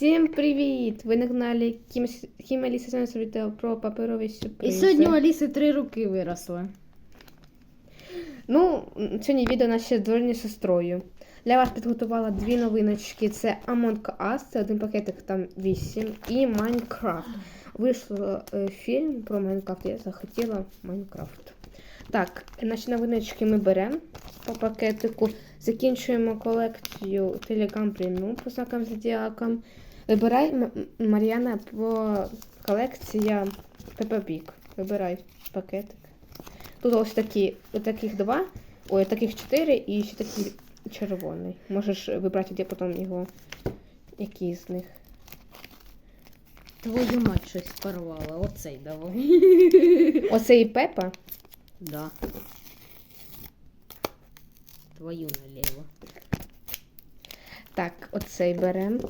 Всім привіт! Ви на каналі Хімелі Сесенс відео про паперові І сьогодні у Аліси три руки виросли. Ну, сьогодні відео у з сестрою. Для вас підготувала дві новиночки. Це Among Us, це один пакетик, там 8, і Майнкрафт. Вийшло е, фільм про Майнкрафт, я захотіла Майнкрафт. Так, наші новиночки ми беремо по пакетику. Закінчуємо колекцію Telegram Premium по знакам зодіакам. Вибирай Мар'яна по колекція Pig. Вибирай пакетик. Тут ось такі, ось таких два, ой, таких чотири і ще такий червоний. Можеш вибрати, де потім його, який з них. Твою мать щось порвала. Оцей давай. Оце і Пепа. Да. Твою наліво. Так, оцей беремо.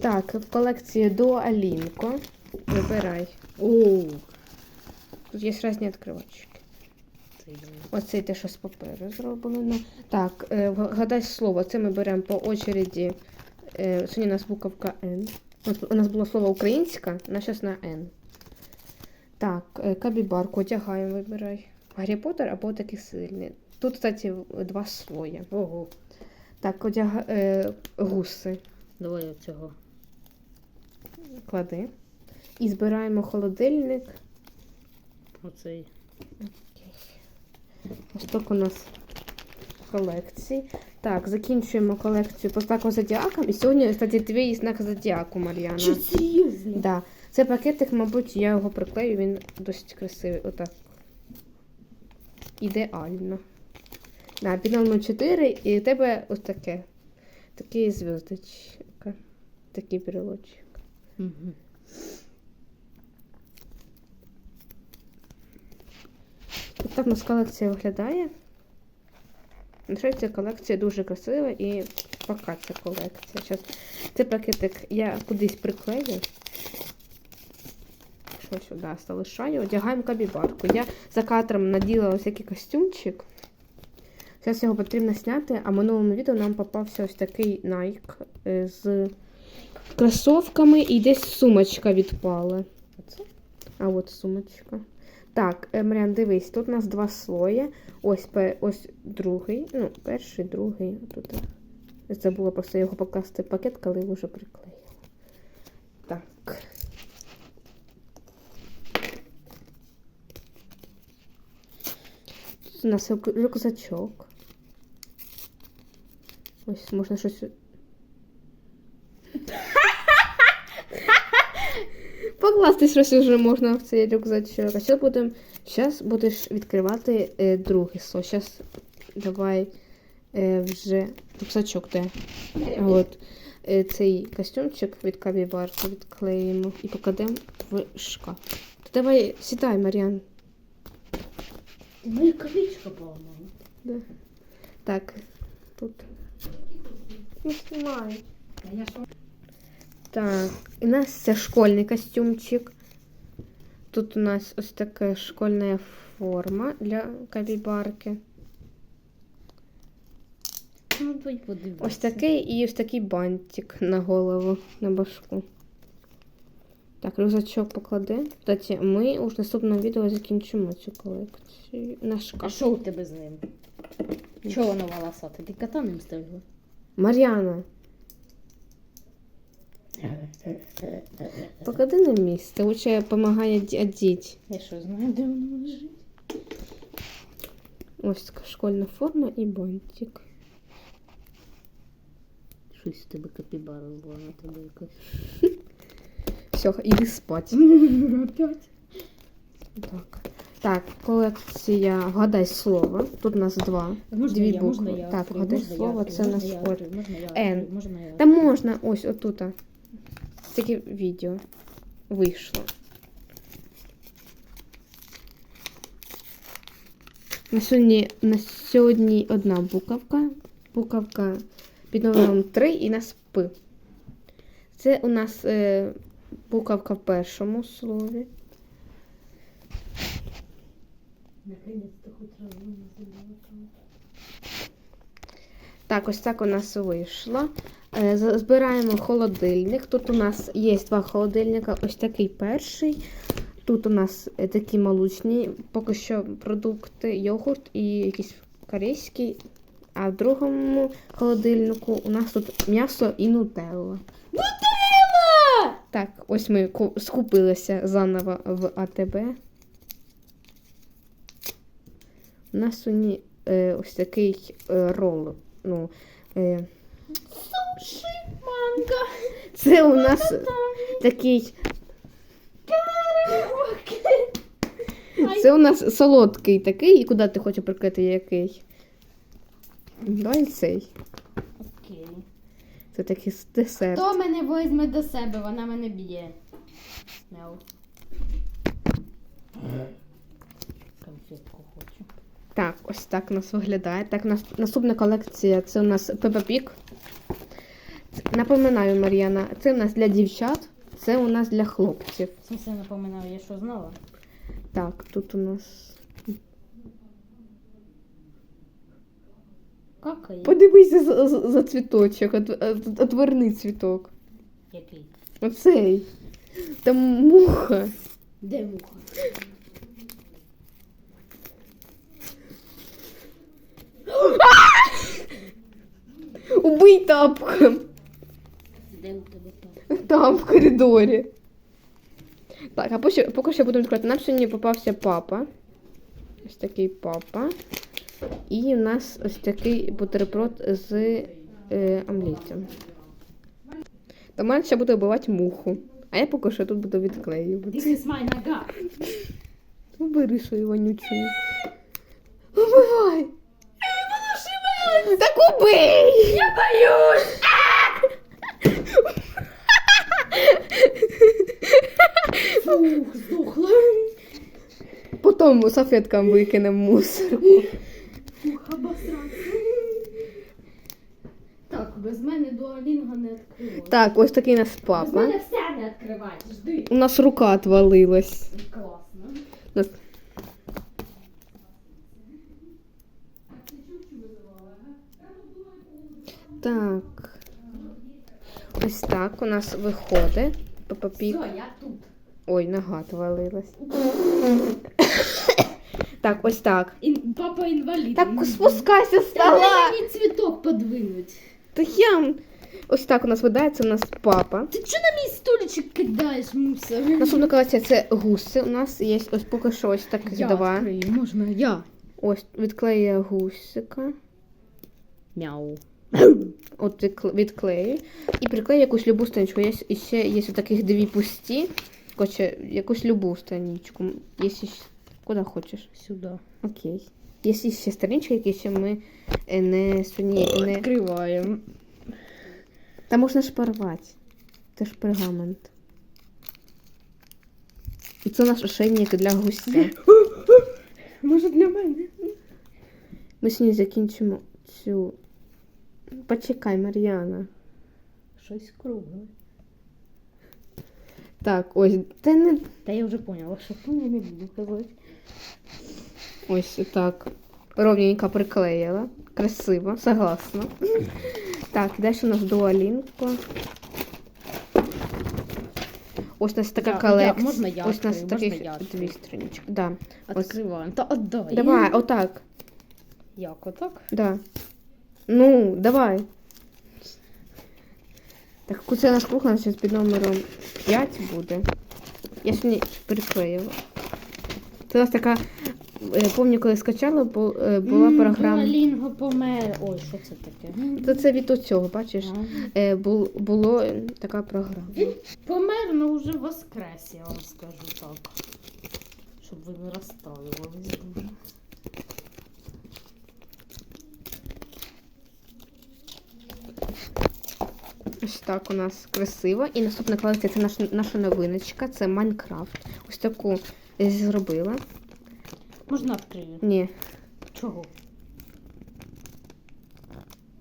Так, в колекції Дуалінко. Вибирай. О, Тут є різні відкривачки. Оцей те, що з паперу зроблено. Так, е, вгадай слово. Це ми беремо по очереді. Е, сьогодні у нас буковка Н. У нас, у нас було слово українська, на зараз на Н. Так, е, кабібарку одягаємо, вибирай. Гаррі Поттер або такий сильний. Тут, кстати, два слоя. Ого. Так, одяга... е, гуси Давай оцього. клади. І збираємо холодильник. Оцей. Ось так у нас колекції. Так, закінчуємо колекцію по знаку зодіакам. І сьогодні, кстати, твій знак зодіаку, Мар'яна. серйозно? Да. Це пакетик, мабуть, я його приклею, він досить красивий. Отак. Ідеально. Да, під 4 і у тебе ось таке. Такий зв'язочка. Такий брелочок. Угу. Ось так у нас колекція виглядає. Ця колекція дуже красива і пока ця колекція. Щас. Цей пакетик я кудись приклею. Що сюди залишаю. Одягаємо кабібарку. Я за кадром наділа ось який костюмчик. Зараз його потрібно зняти, а в минулому відео нам попався ось такий Nike е, з кросовками і десь сумочка відпала. А от сумочка. Так, е, Маріан, дивись, тут у нас два слої. Ось, ось другий. Ну, перший, другий. Тут забула просто його покласти в пакет, коли його вже приклеїла. Так. Тут у нас рюк- рюкзачок. Ось можна щось. Покласти щось вже можна в цей рюкзачок. А зараз будемо. Зараз будеш відкривати е, другий слой. Зараз давай е, вже рюкзачок де. От. Е, цей костюмчик від кабібарки відклеїмо і покладемо в шкаф. То давай сідай, Маріан. Моя колечко поламала. Да. Так, тут. Не що? Так, у нас це школьний костюмчик. Тут у нас ось така школьна форма для кабібарки. Ось такий і ось такий бантик на голову, на башку. Так, рюкзачок поклади. Кстати, ми у наступному відео закінчимо цю колекцію. На А що у тебе з ним? Чого воно волосате? Ти кота ним стригла? Мар'яна, поклади на місце. Лучше допомагає одіти. Я що знаю, де воно лежить? Ось така школьна форма і бантик. Щось з тебе капібара зла на тебе якась. Все, іди спати. Опять? Так. Так, колекція Вгадай слово. Тут у нас два. Можна Дві я, букви. можна я так, вгадай слово, це у нас от. Н. Та можна ось отут. Таке відео вийшло. На сьогодні, на сьогодні одна буковка. Буковка під номером 3 і нас П. Це у нас е, буковка в першому слові. Наконец-то хоч разом Так, ось так у нас вийшло. Е, Збираємо холодильник. Тут у нас є два холодильника. Ось такий перший. Тут у нас е, такі молочні, поки що продукти, йогурт і якийсь корейський. А в другому холодильнику у нас тут м'ясо і нутелла. Нутелла! Так, ось ми скупилися заново в АТБ. У нас сьогодні е, ось такий е, рол. Ну, е, Суші, манго. це у нас такий. Це у нас солодкий такий, і куди ти хочеш прикрити який? Давай цей. Окей. Це такий десерт. Хто мене возьме до себе, вона мене б'є. Конфетку. Так, ось так у нас виглядає. Так, нас, наступна колекція це у нас Peppa Pig. Напоминаю, Мар'яна, це у нас для дівчат, це у нас для хлопців. В смысле, напоминаю, я що знала? Так, тут у нас. Какає? Подивися за, за, за цвіточок, от, от, отверни цвіток. Який? Оцей. Там муха. Де муха? Тапком. Там? В коридорі. Так, а поки, поки що будемо відкривати. Нам сьогодні попався папа. Ось такий папа. І у нас ось такий бутерброд з е, омлетом. До мене ще буде вбивати муху. А я поки що тут буду відклеювати. This is my нога. Ну, бери свою вонючу. Убивай! Так убий! Я боюсь! Фух, здохла. Потім салфеткам викинемо мусор. Фух, обосрався. Так, без мене дуалінга не відкривається. Так, ось такий у нас Без папа. мене все не відкривається, жди. У нас рука отвалилась. Класно. У нас- Так. Ось так у нас виходить. Все, я тут. Ой, нога отвалилась. Так, ось так. Ін... Папа інвалід. Так спускайся з Та стола. мені цвіток подвинуть. Та я. Ось так у нас видається у нас папа. Ти чого на мій стульчик кидаєш, мусор? Наступна колекція це гуси. У нас є ось поки що ось так Я два. відкрию, можна я. Ось відклеює гусика. Мяу. От відкл- відклею. І приклею якусь любу страничку. Є і ще є таких дві пусті. Короче, якусь любу страничку. Ще... Куди хочеш? Сюди. Окей. Є ще странички, які ще ми е, не сьогодні не. Відкриваємо. Та можна ж порвати. Це ж пергамент. І це наш ошейник для гуся. Може для мене? Ми сьогодні закінчимо цю. Почекай, Мар'яна. Щось кругле. Так, ось. Та не. Та я вже поняла, що я не буду казати. Ось так. Ровненько приклеїла. Красиво, согласна. Так, далі у нас дуалінко. Ось у нас така Я- колекція. я- можна я Ось у нас відкрию? таких Можна я дві відкрию? странички. Да. Ось. Та отдай. Давай, отак. Як отак? Да. Ну, давай. Так, це наш круг у нас зараз під номером 5 буде. Я сьогодні приклеїла. Це у нас така. е, Пам'ятаю, коли скачала, е, була програма. Дуалінго помер. Ой, що це таке? Це, це від цього, бачиш? Е, бу, було така програма. Він помер, але вже воскрес, я вам скажу так. Щоб ви не розстраювались дуже. Ось так у нас красиво. І наступна колекція це наша, наша новиночка, це Майнкрафт. Ось таку я зробила. Можна відкрию? Ні. Чого?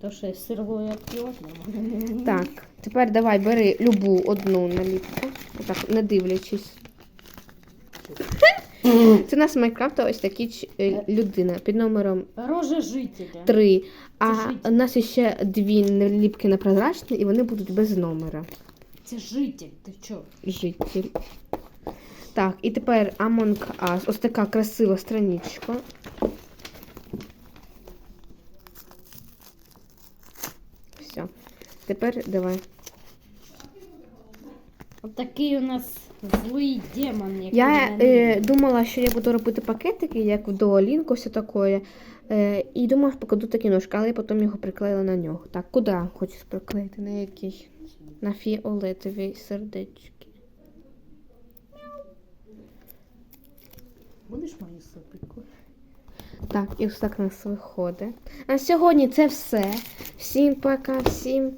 То що я сировою відкривати не. Так, тепер давай бери любу одну наліпку. Отак, не дивлячись. Це у нас Майнкрафт ось такі е, людина під номером Рожа жителя. 3. А у нас ще дві наліпки на прозрачні, і вони будуть без номера. Це житель, ти чо? Житель. Так, і тепер Among Us. Ось така красива страничка. Все. Тепер давай. Отакий у нас злий демон, який Я мене е, думала, що я буду робити пакетики, як в Duolingo, все таке. Е, і думала, покладу такі ножки, але я потім його приклеїла на нього. Так, куди хочеш приклеїти? На який? На фіолетові сердечки. Будеш мою сопіку? Так, і ось так у нас виходить. А сьогодні це все. Всім пока, всім